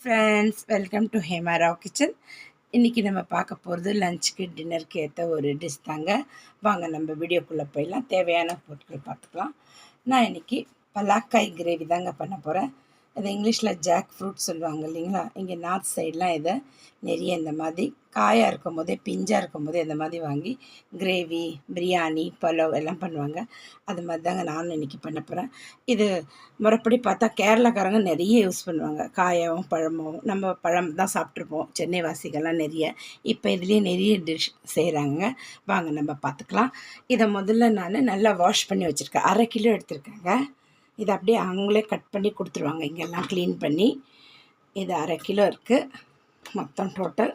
Friends welcome to Hema kitchen. இன்றைக்கி நம்ம பார்க்க போகிறது லஞ்சுக்கு டின்னருக்கு ஏற்ற ஒரு டிஷ் தாங்க. வாங்க நம்ம வீடியோக்குள்ளே போயிடலாம். தேவையான பொருட்கள் பார்த்துக்கலாம். நான் இன்றைக்கி பலாக்காய் கிரேவி தாங்க பண்ண போகிறேன் இது இங்கிலீஷில் ஜாக் ஃப்ரூட் சொல்லுவாங்க இல்லைங்களா? இங்கே நார்த் சைட்லாம் இதை நிறைய இந்த மாதிரி காயாக இருக்கும் போதே பிஞ்சாக இருக்கும் போதே இந்த மாதிரி வாங்கி கிரேவி பிரியாணி பலவ் எல்லாம் பண்ணுவாங்க. அது மாதிரி தாங்க நானும் இன்றைக்கி பண்ண போகிறேன் இது முறைப்படி பார்த்தா கேரளாக்காரங்க நிறைய யூஸ் பண்ணுவாங்க. காயாவும் பழமும் நம்ம பழம் தான் சாப்பிட்ருப்போம் சென்னை வாசிகள்லாம் நிறைய. இப்போ இதுலேயே நிறைய டிஷ் செய்கிறாங்க வாங்க நம்ம பார்த்துக்கலாம். இதை முதல்ல நான் நல்லா வாஷ் பண்ணி வச்சுருக்கேன். அரை கிலோ எடுத்திருக்கேங்க. இதை அப்படியே அவங்களே கட் பண்ணி கொடுத்துருவாங்க. இங்கெல்லாம் க்ளீன் பண்ணி. இது அரை கிலோ இருக்குது மொத்தம் டோட்டல்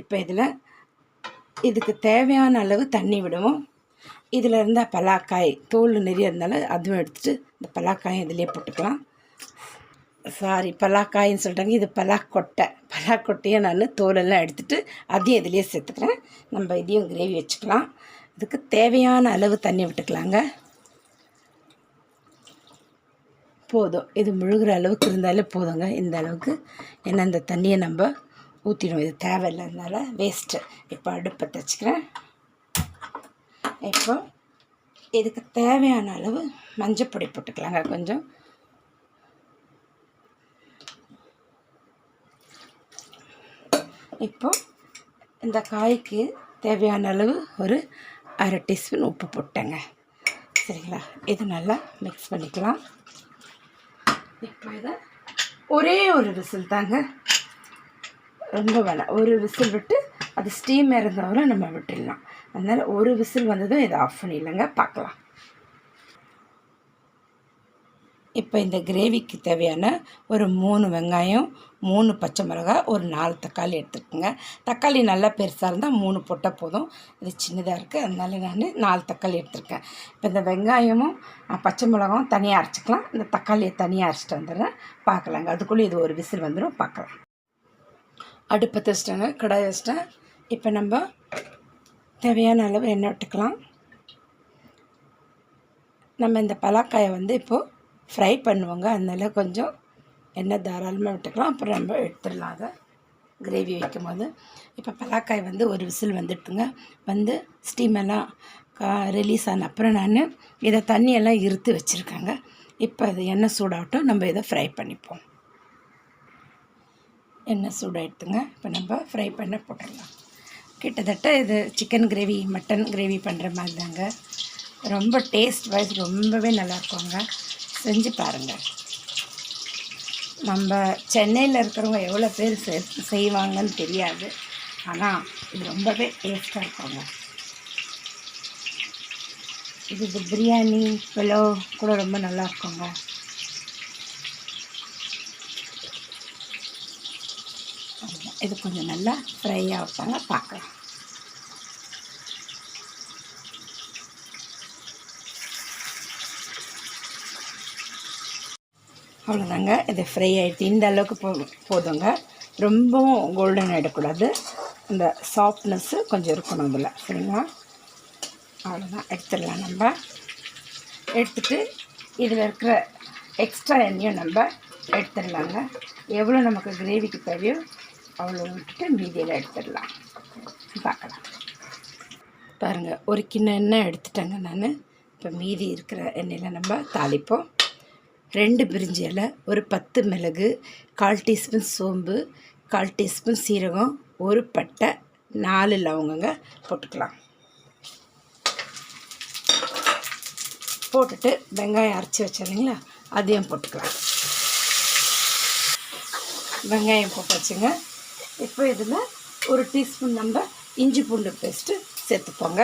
இப்போ இதில் இதுக்கு தேவையான அளவு தண்ணி விடுவோம். இதில் இருந்தால் பலாக்காய் தோல் நிறைய இருந்தாலும் அதுவும் எடுத்துகிட்டு இந்த பலாக்காயும் இதிலே போட்டுக்கலாம். சாரி பலாக்காயின்னு சொல்கிறாங்க இது பலாக்கொட்டை. பலாக்கொட்டையை நான் தோலெல்லாம் எடுத்துகிட்டு அதையும் இதிலே சேர்த்துக்கிறேன். நம்ம இதையும் கிரேவி வச்சுக்கலாம். இதுக்கு தேவையான அளவு தண்ணி விட்டுக்கலாங்க. போதும். இது முழுகிற அளவுக்கு இருந்தாலே போதுங்க. இந்த அளவுக்கு. ஏன்னா இந்த தண்ணியை நம்ம ஊற்றிடும் இது தேவையில்லைனால வேஸ்ட்டு இப்போ அடுப்பை தச்சுக்கிறேன். இப்போ இதுக்கு தேவையான அளவு மஞ்சப்பொடி போட்டுக்கலாங்க கொஞ்சம். இப்போ இந்த காய்க்கு தேவையான அளவு ஒரு அரை டீஸ்பூன் உப்பு போட்டேங்க. சரிங்களா? இது நல்லா மிக்ஸ் பண்ணிக்கலாம். இப்போ இதை ஒரே ஒரு விசில் தாங்க. ரொம்ப வேணாம் ஒரு விசில் விட்டு அது ஸ்டீம் இறந்தவரை நம்ம விட்டுடலாம். அதனால் ஒரு விசில் வந்ததும் இதை ஆஃப் பண்ணிடலாங்க. பார்க்கலாம். இப்போ இந்த கிரேவிக்கு தேவையான ஒரு மூணு வெங்காயம் மூணு பச்சை மிளகாய் ஒரு நாலு தக்காளி எடுத்துக்கோங்க. தக்காளி நல்லா பெருசாக இருந்தால் மூணு போட்டால் போதும். இது சின்னதாக இருக்குது அதனால நான் நாலு தக்காளி எடுத்துருக்கேன். இப்போ இந்த வெங்காயமும் பச்சை மிளகாவும் தனியாக அரைச்சிக்கலாம். இந்த தக்காளியை தனியாக அரைச்சிட்டு வந்துடுறேன். பார்க்கலாங்க அதுக்குள்ளே இது ஒரு விசில் வந்துடும் பார்க்கலாம் அடுப்பை வச்சிட்டேங்க கடாய் வச்சிட்டேன் இப்போ நம்ம தேவையான அளவு எண்ணெய் விட்டுக்கலாம். நம்ம இந்த பலாக்காயை வந்து இப்போது ஃப்ரை பண்ணுவோங்க. அதனால் கொஞ்சம் எண்ணெய் தாராளமாக விட்டுக்கலாம். அப்புறம் நம்ம எடுத்துடலாம் அதை. கிரேவி வைக்கும் போது இப்போ பலாக்காய் வந்து ஒரு விசில் வந்துட்டுங்க வந்து ஸ்டீமெல்லாம் கா ரிலீஸ் ஆன அப்புறம் நான் இதை தண்ணியெல்லாம் இருத்து வச்சுருக்கேங்க. இப்போ அது எண்ணெய் சூடாகட்டும் நம்ம இதை ஃப்ரை பண்ணிப்போம். எண்ணெய் சூடாகிடுத்துங்க இப்போ நம்ம ஃப்ரை பண்ண போட்டுடலாம். கிட்டத்தட்ட இது சிக்கன் கிரேவி மட்டன் கிரேவி பண்ணுற மாதிரி தாங்க ரொம்ப டேஸ்ட் வைஸ் ரொம்பவே நல்லாயிருக்குங்க செஞ்சு பாருங்கள் நம்ம சென்னையில் இருக்கிறவங்க எவ்வளோ பேர் செய்வாங்கன்னு தெரியாது. ஆனால் இது ரொம்பவே டேஸ்ட்டாக இருக்குங்க. இது பிரியாணி பிலோ கூட ரொம்ப நல்லா இருக்குங்க. இது கொஞ்சம் நல்லா ஃப்ரையாக வைப்பாங்க பார்க்கலாம் அவ்வளோதாங்க. இது ஃப்ரை ஆகிடுச்சு இந்த அளவுக்கு போ போதுங்க. ரொம்பவும் கோல்டன் ஆகிடக்கூடாது இந்த சாஃப்ட்னஸ்ஸு கொஞ்சம் இருக்கணும் இதில் சரிங்களா? அவ்வளோதான். எடுத்துடலாம் நம்ம. எடுத்துட்டு இதில் இருக்கிற எக்ஸ்ட்ரா எண்ணெயும் நம்ம எடுத்துடலாங்க. எவ்வளோ நமக்கு கிரேவிக்கு தேவையோ அவ்வளோ விட்டுட்டு மீதியில் எடுத்துடலாம். பார்க்கலாம். பாருங்கள் ஒரு கிண்ண எண்ணெய் எடுத்துட்டேங்க நான். இப்போ மீதி இருக்கிற எண்ணெயில் நம்ம தாளிப்போம். ரெண்டு பிரிஞ்சி இலை ஒரு பத்து மிளகு கால் டீஸ்பூன் சோம்பு கால் டீஸ்பூன் சீரகம் ஒரு பட்டை நாலு லவங்கங்க போட்டுக்கலாம். போட்டுட்டு வெங்காயம் அரைச்சி வச்சிருந்தீங்களா அதையும் போட்டுக்கலாம். வெங்காயம் போட்டாச்சுங்க இப்போ இதில் ஒரு டீஸ்பூன் நம்ம இஞ்சி பூண்டு பேஸ்ட்டு சேர்த்துப்போங்க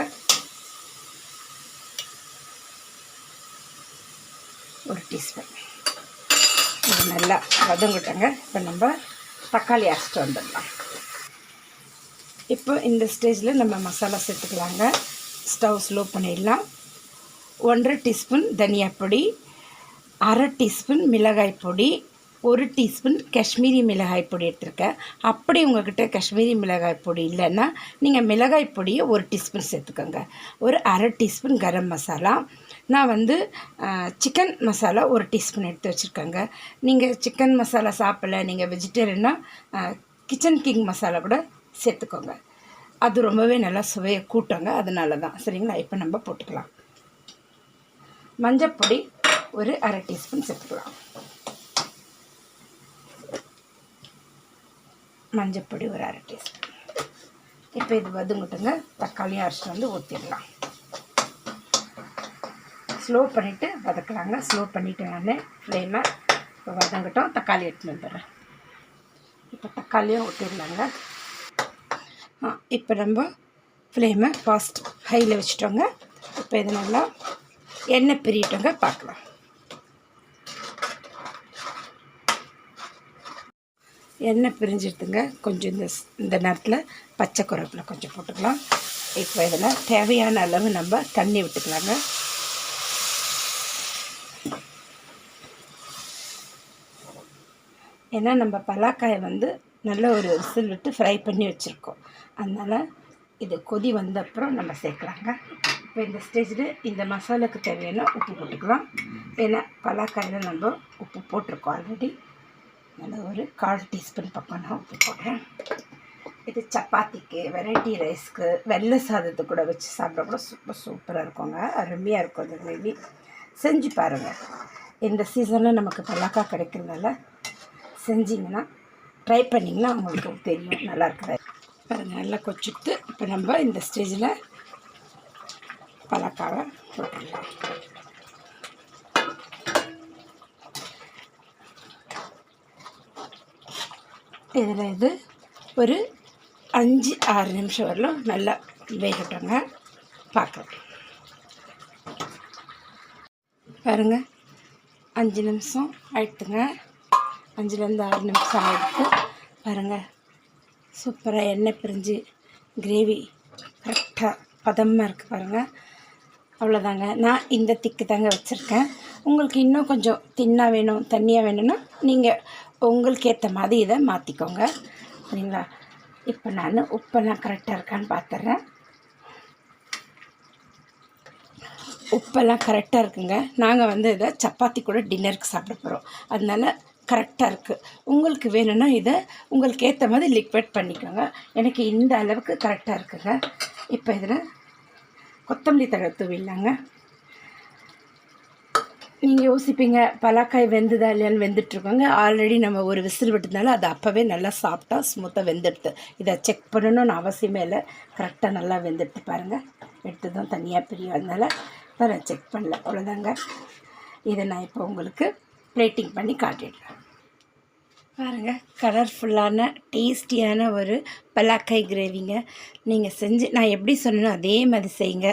ஒரு டீஸ்பூன். இது நல்லா வதங்கிட்டோங்க. இப்போ நம்ம தக்காளி அரைச்சிட்டு வந்துடலாம். இப்போ இந்த ஸ்டேஜில் நம்ம மசாலா சேர்த்துக்கலாங்க. ஸ்டவ் ஸ்லோ பண்ணிடலாம். ஒன்றரை டீஸ்பூன் தனியா பொடி அரை டீஸ்பூன் மிளகாய் பொடி ஒரு டீஸ்பூன் காஷ்மீரி மிளகாய் பொடி எடுத்திருக்கேன். அப்படி உங்கள்கிட்ட காஷ்மீரி மிளகாய் பொடி இல்லைன்னா நீங்கள் மிளகாய் பொடியை ஒரு டீஸ்பூன் சேர்த்துக்கோங்க. ஒரு அரை டீஸ்பூன் கரம் மசாலா. நான் வந்து சிக்கன் மசாலா ஒரு டீஸ்பூன் எடுத்து வச்சுருக்கேங்க. நீங்கள் சிக்கன் மசாலா சாப்பிடல நீங்கள் வெஜிடேரியன்னா கிச்சன் கிங் மசாலா கூட சேர்த்துக்கோங்க. அது ரொம்பவே நல்லா சுவையை கூட்டங்க. அதனால தான் சரிங்களா? இப்போ நம்ம போட்டுக்கலாம். மஞ்சப்பொடி ஒரு அரை டீஸ்பூன் சேர்த்துக்கலாம். மஞ்சப்பொடி ஒரு அரை டீஸ்பூன். இப்போ இது வதங்கட்டுங்க. தக்காளியும் அரைச்சிட்டு வந்து ஊற்றிடலாம் ஸ்லோ பண்ணிவிட்டு வதக்கலாங்க ஸ்லோ பண்ணிவிட்டு நான் ஃப்ளேமை இப்போ வதங்கட்டும். தக்காளி எடுத்துன்னு வந்துடுறேன். இப்போ தக்காளியும் ஊற்றிடலாங்க இப்போ நம்ம ஃப்ளேமை ஃபாஸ்ட் ஹையில் வச்சுட்டோங்க. இப்போ இது நல்லா எண்ணெய் பிரியட்டோங்க. பார்க்கலாம். எண்ணெய் பிரிஞ்சிடுதுங்க. கொஞ்சம் இந்த இந்த நேரத்தில் பச்சை குரப்பில் கொஞ்சம் போட்டுக்கலாம். இப்போ இதில் தேவையான அளவு நம்ம தண்ணி விட்டுக்கலாங்க. ஏன்னா நம்ம பலாக்காயை வந்து நல்ல ஒரு விசில் விட்டு ஃப்ரை பண்ணி வச்சுருக்கோம். அதனால் இது கொதி வந்த அப்புறம் நம்ம சேர்க்கலாங்க. இப்போ இந்த ஸ்டேஜில் இந்த மசாலாவுக்கு தேவையான உப்பு போட்டுக்கலாம். ஏன்னா பலாக்காயில் நம்ம உப்பு போட்டிருக்கோம் ஆல்ரெடி நல்ல ஒரு கால் டீஸ்பூன் பக்கம் நான் உப்பு போடுறேன். இது சப்பாத்திக்கு வெரைட்டி ரைஸ்க்கு வெள்ளை சாதத்தை கூட வச்சு சாப்பிட கூட சூப்பர் சூப்பராக இருக்குங்க. அருமையாக இருக்கும் அது கிரேவி. செஞ்சு பாருங்கள் இந்த சீசனில் நமக்கு பல்லாக்கா கிடைக்கிறதுனால செஞ்சிங்கன்னா ட்ரை பண்ணிங்கன்னா உங்களுக்கு தெரியும். நல்லா இருக்குது. பாருங்கள் நல்லா கொச்சிட்டு இப்போ நம்ம இந்த ஸ்டேஜில் பலாக்காவை போட்டுடலாம். இதில் இது ஒரு அஞ்சு ஆறு நிமிஷம் வரலும். நல்லா வேகட்டோங்க. பார்க்கலாம். பாருங்கள் அஞ்சு நிமிஷம் ஆயிடுத்துங்க அஞ்சுலேருந்து ஆறு நிமிஷம் ஆகிடுது பாருங்கள் சூப்பராக எண்ணெய் பிரிஞ்சு கிரேவி கரெக்டாக பதமாக இருக்குது பாருங்கள் அவ்வளோதாங்க. நான் இந்த திக்கு தாங்க வச்சுருக்கேன். உங்களுக்கு இன்னும் கொஞ்சம் தின்னாக வேணும் தண்ணியாக வேணும்னா நீங்கள் உங்களுக்கு ஏற்ற மாதிரி இதை மாற்றிக்கோங்க சரிங்களா? இப்போ நான் உப்பெல்லாம் கரெக்டாக இருக்கான்னு பார்த்துட்றேன் உப்பெல்லாம் கரெக்டாக இருக்குங்க. நாங்கள் வந்து இதை சப்பாத்தி கூட டின்னருக்கு சாப்பிட போகிறோம் அதனால கரெக்டாக இருக்குது உங்களுக்கு வேணும்னா இதை உங்களுக்கு ஏற்ற மாதிரி லிக்விட் பண்ணிக்கோங்க. எனக்கு இந்த அளவுக்கு கரெக்டாக இருக்குங்க. இப்போ இதில் கொத்தமல்லி தழை தூவிடலாங்க. நீங்கள் யோசிப்பீங்க பலாக்காய் வெந்துதா இல்லையான்னு வெந்துட்டுருக்கோங்க. ஆல்ரெடி நம்ம ஒரு விசில் விட்டதுனால அது அப்போவே நல்லா சாப்பிட்டா ஸ்மூத்தாக வெந்துடுது. இதை செக் பண்ணணும்னு அவசியமே இல்லை. கரெக்டாக நல்லா வெந்துட்டு பாருங்கள் எடுத்து தான் தனியாக பிரியும் அதனால் தான் நான் செக் பண்ணல. அவ்வளோதாங்க இதை நான் இப்போ உங்களுக்கு பிளேட்டிங் பண்ணி காட்டிடுறேன். பாருங்கள் கலர்ஃபுல்லான டேஸ்டியான ஒரு பலாக்காய் கிரேவிங்க நீங்கள் செஞ்சு நான் எப்படி சொன்னேனோ அதே மாதிரி செய்யுங்க.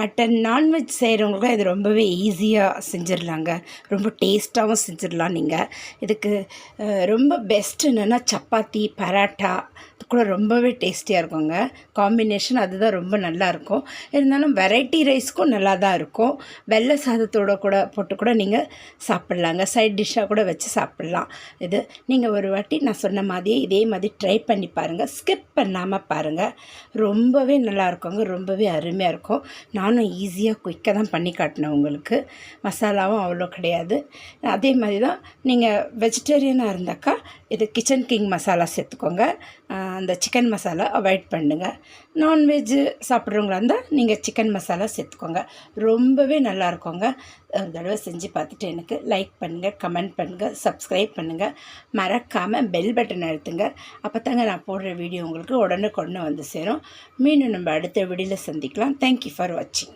மட்டன் நான்வெஜ் செய்கிறவங்களுக்கும் இது ரொம்பவே ஈஸியாக செஞ்சிடலாங்க. ரொம்ப டேஸ்ட்டாகவும் செஞ்சிடலாம் நீங்கள் இதுக்கு ரொம்ப பெஸ்ட் என்னென்னா சப்பாத்தி பராட்டா கூட ரொம்பவே டேஸ்டியாக இருக்குங்க. காம்பினேஷன் அதுதான் ரொம்ப நல்லாயிருக்கும் இருந்தாலும் வெரைட்டி ரைஸ்க்கும் நல்லா தான் இருக்கும். வெள்ளை சாதத்தோட கூட போட்டு கூட நீங்கள் சாப்பிட்லாங்க. சைட் டிஷ்ஷாக கூட வச்சு சாப்பிட்லாம். இது நீங்கள் ஒரு வாட்டி நான் சொன்ன மாதிரியே இதே மாதிரி ட்ரை பண்ணி பாருங்கள் ஸ்கிப் பண்ணாமல் பாருங்கள் ரொம்பவே நல்லா இருக்குங்க ரொம்பவே அருமையாக இருக்கும். நானும் ஈஸியாக குயிக்காக தான் பண்ணி காட்டினேன் உங்களுக்கு. மசாலாவும் அவ்வளோ கிடையாது. அதே மாதிரி தான் நீங்கள் வெஜிடேரியனாக இருந்தாக்கா இது கிச்சன் கிங் மசாலா சேர்த்துக்கோங்க. அந்த சிக்கன் மசாலா அவாய்ட் பண்ணுங்கள் நான்வெஜ்ஜு சாப்பிட்றவங்களா இருந்தால் நீங்கள் சிக்கன் மசாலா சேர்த்துக்கோங்க. ரொம்பவே நல்லா இருக்குங்க. ஒரு தடவை செஞ்சு பார்த்துட்டு எனக்கு லைக் பண்ணுங்கள் கமெண்ட் பண்ணுங்கள் சப்ஸ்கிரைப் பண்ணுங்கள் மறக்காமல் பெல் பட்டன் அழுத்துங்க. அப்போ தாங்க நான் போடுற வீடியோ உங்களுக்கு உடனே கொண்டு வந்து சேரும். மீண்டும் நம்ம அடுத்த வீடியோவில் சந்திக்கலாம். தேங்க்யூ ஃபார் வாட்சிங்